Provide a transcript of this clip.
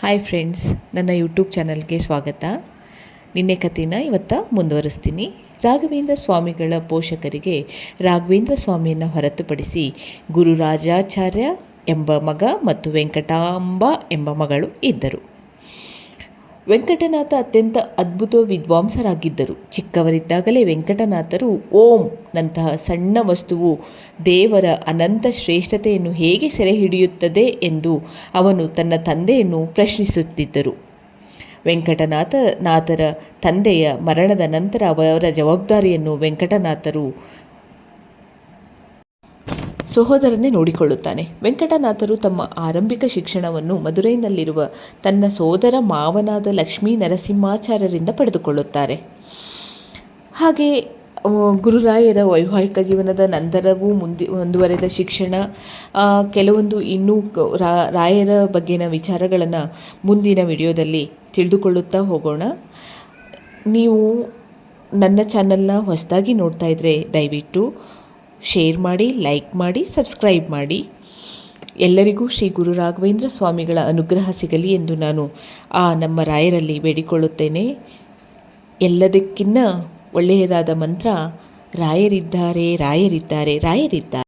Hi friends ನನ್ನ YouTube ಚಾನಲ್ಗೆ ಸ್ವಾಗತ. ನಿನ್ನೆ ಕಥೆನ ಇವತ್ತ ಮುಂದುವರಿಸ್ತೀನಿ. ರಾಘವೇಂದ್ರ ಸ್ವಾಮಿಗಳ ಪೋಷಕರಿಗೆ ರಾಘವೇಂದ್ರ ಸ್ವಾಮಿಯನ್ನು ಹೊರತುಪಡಿಸಿ ಗುರುರಾಜಾಚಾರ್ಯ ಎಂಬ ಮಗ ಮತ್ತು ವೆಂಕಟಾಂಬ ಎಂಬ ಮಗಳು ಇದ್ದರು. ವೆಂಕಟನಾಥ ಅತ್ಯಂತ ಅದ್ಭುತ ವಿದ್ವಾಂಸರಾಗಿದ್ದರು. ಚಿಕ್ಕವರಿದ್ದಾಗಲೇ ವೆಂಕಟನಾಥರು ಓಂ ನಂತಹ ಸಣ್ಣ ವಸ್ತುವು ದೇವರ ಅನಂತ ಶ್ರೇಷ್ಠತೆಯನ್ನು ಹೇಗೆ ಸೆರೆ ಹಿಡಿಯುತ್ತದೆ ಎಂದು ಅವನು ತನ್ನ ತಂದೆಯನ್ನು ಪ್ರಶ್ನಿಸುತ್ತಿದ್ದರು. ವೆಂಕಟನಾಥ ನಾಥರ ತಂದೆಯ ಮರಣದ ನಂತರ ಅವರ ಜವಾಬ್ದಾರಿಯನ್ನು ವೆಂಕಟನಾಥರು ಸಹೋದರನೇ ನೋಡಿಕೊಳ್ಳುತ್ತಾನೆ. ವೆಂಕಟನಾಥರು ತಮ್ಮ ಆರಂಭಿಕ ಶಿಕ್ಷಣವನ್ನು ಮದುರೈನಲ್ಲಿರುವ ತನ್ನ ಸೋದರ ಮಾವನಾದ ಲಕ್ಷ್ಮೀ ನರಸಿಂಹಾಚಾರ್ಯರಿಂದ ಪಡೆದುಕೊಳ್ಳುತ್ತಾರೆ. ಹಾಗೆ ಗುರುರಾಯರ ವೈವಾಹಿಕ ಜೀವನದ ನಂತರವೂ ಮುಂದೆ, ಮುಂದುವರೆದ ಶಿಕ್ಷಣ ಕೆಲವೊಂದು ಇನ್ನೂ ರಾಯರ ಬಗ್ಗೆನ ವಿಚಾರಗಳನ್ನು ಮುಂದಿನ ವಿಡಿಯೋದಲ್ಲಿ ತಿಳಿದುಕೊಳ್ಳುತ್ತಾ ಹೋಗೋಣ. ನೀವು ನನ್ನ ಚಾನಲ್ನ ಹೊಸದಾಗಿ ನೋಡ್ತಾ ಇದ್ದರೆ ದಯವಿಟ್ಟು ಶೇರ್ ಮಾಡಿ, ಲೈಕ್ ಮಾಡಿ, ಸಬ್ಸ್ಕ್ರೈಬ್ ಮಾಡಿ. ಎಲ್ಲರಿಗೂ ಶ್ರೀ ಗುರು ರಾಘವೇಂದ್ರ ಸ್ವಾಮಿಗಳ ಅನುಗ್ರಹ ಸಿಗಲಿ ಎಂದು ನಾನು ಆ ನಮ್ಮ ರಾಯರಲ್ಲಿ ಬೇಡಿಕೊಳ್ಳುತ್ತೇನೆ. ಎಲ್ಲದಕ್ಕಿನ್ನ ಒಳ್ಳೆಯದಾದ ಮಂತ್ರ, ರಾಯರಿದ್ದಾರೆ ರಾಯರಿದ್ದಾರೆ ರಾಯರಿದ್ದಾರೆ.